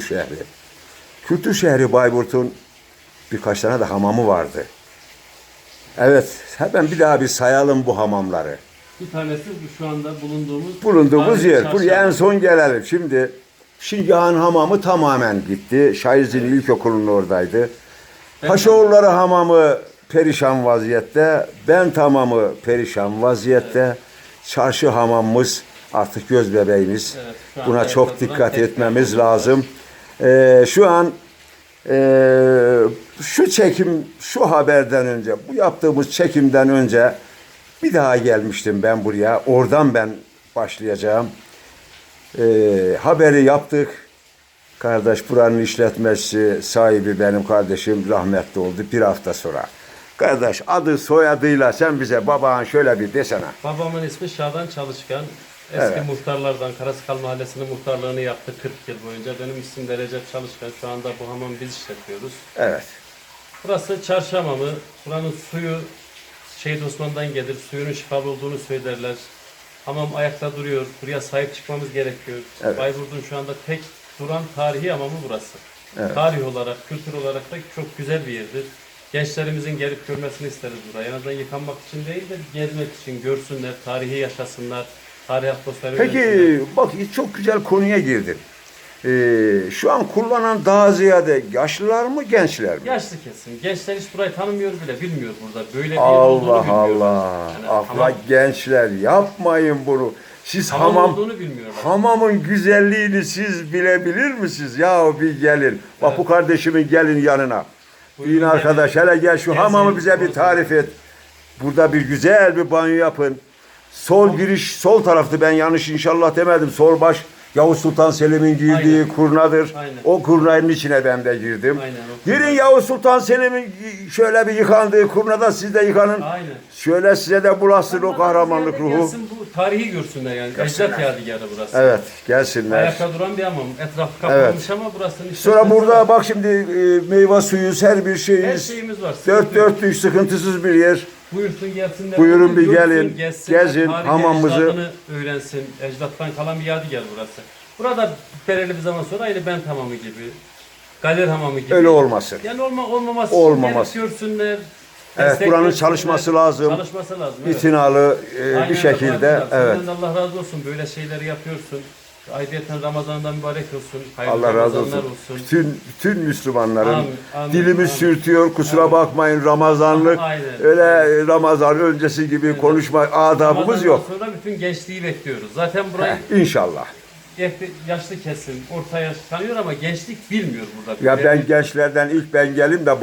şehri. Kültür şehri Bayburt'un birkaç tane de hamamı vardı. Evet, hemen bir daha bir sayalım bu hamamları. Bir tanesi bu şu anda bulunduğumuz Bulunduğumuz tarihi yer. Buraya en son gelelim. Şimdi Şincahan hamamı tamamen gitti. Şahizli İlkokulu'nun oradaydı. Paşaoğulları hamamı perişan vaziyette. Ben tamamı perişan vaziyette. Çarşı hamamımız artık göz bebeğimiz. Evet, Buna çok dikkat etmemiz lazım. Ee, şu an ee, şu çekim, şu haberden önce, bu yaptığımız çekimden önce bir daha gelmiştim ben buraya. Oradan ben başlayacağım. Ee, haberi yaptık. Kardeş buranın işletmesi sahibi benim kardeşim rahmetli oldu bir hafta sonra. Kardeş adı soyadıyla sen bize baban şöyle bir desene. Babamın ismi Şadan Çalışkan. Eski Evet. muhtarlardan Karaskal Mahallesi'nin muhtarlığını yaptı 40 yıl boyunca. Benim isim de Recep Çalışkan. Şu anda bu hamamı biz işletiyoruz. Evet. Burası çarşı hamamı. Buranın suyu Şehit Osman'dan gelir. Suyunun şifalı olduğunu söylerler. Hamam ayakta duruyor. Buraya sahip çıkmamız gerekiyor. Evet. Bayburt'un şu anda tek duran tarihi hamamı burası. Evet. Tarih olarak, kültür olarak da çok güzel bir yerdir. Gençlerimizin gelip görmesini isteriz buraya. En azından yıkanmak için değil de gezmek için görsünler, tarihi yaşasınlar, tarih Peki bak çok güzel konuya girdin. Ee, şu an kullanan daha ziyade yaşlılar mı gençler mi? Yaşlı kesim. Gençler hiç burayı tanımıyor bile, bilmiyor burada. Böyle bir yer olduğunu Allah bilmiyor. Allah. Yani Afla hamam- gençler yapmayın bunu. Siz Hamam, hamam olduğunu bilmiyorlar. hamamın güzelliğini siz bilebilir misiniz? Ya bir gelin. Bak bu kardeşimin gelin yanına. Buyurun arkadaş hele gel şu hamamı bize bir tarif et. Burada bir güzel bir banyo yapın. Sol giriş sol taraftı ben yanlış inşallah demedim. Sol baş Yavuz Sultan Selim'in girdiği Aynen. kurnadır. Aynen. O kurnanın içine ben de girdim. Aynen, Girin. Yavuz Sultan Selim'in şöyle bir yıkandığı kurnada siz de yıkanın. Aynen. Şöyle size de bulasın o kahramanlık ruhu. Gelsin bu tarihi görsünler yani. Ecdat yadigarı burası. Evet gelsinler. Ayakta duran bir hamam. Etrafı kapatılmış ama burasının Sonra işletmesi burada var. bak şimdi e, meyve suyuyuz her bir her şeyiz. şeyimiz var. Dört dörtlük sıkıntısız bir yer. Buyursun gelsinler. Buyurun bir gelin, gezin, tarihi hamamımızı- ecdadını öğrensin. Ecdattan kalan bir yadigar burası. Burada belirli bir zaman sonra aynı Bent hamamı gibi. Galer hamamı gibi. Öyle olmasın. Yani olma, olmaması Olmaması. için gelip görsünler. Destek buranın çalışması lazım. Çalışması lazım. evet. İtinalı e, Aynen bir öyle, şekilde evet. Senden de Allah razı olsun. Böyle şeyleri yapıyorsun. Ayrıyeten Ramazan'dan mübarek olsun. Hayırlı Allah razı olsun. olsun. Bütün bütün Müslümanların Amin, amin, dilimiz amin. sürtüyor. Kusura bakmayın Ramazanlık. Aynen. Öyle Ramazan öncesi gibi konuşma adabımız Ramazan'dan yok. sonra bütün gençliği bekliyoruz. Zaten burayı Heh, İnşallah. Yaş- yaşlı kesim, orta yaş tanıyor ama gençlik bilmiyor burada. Ya ben gençlerden ilk ben gelim de bay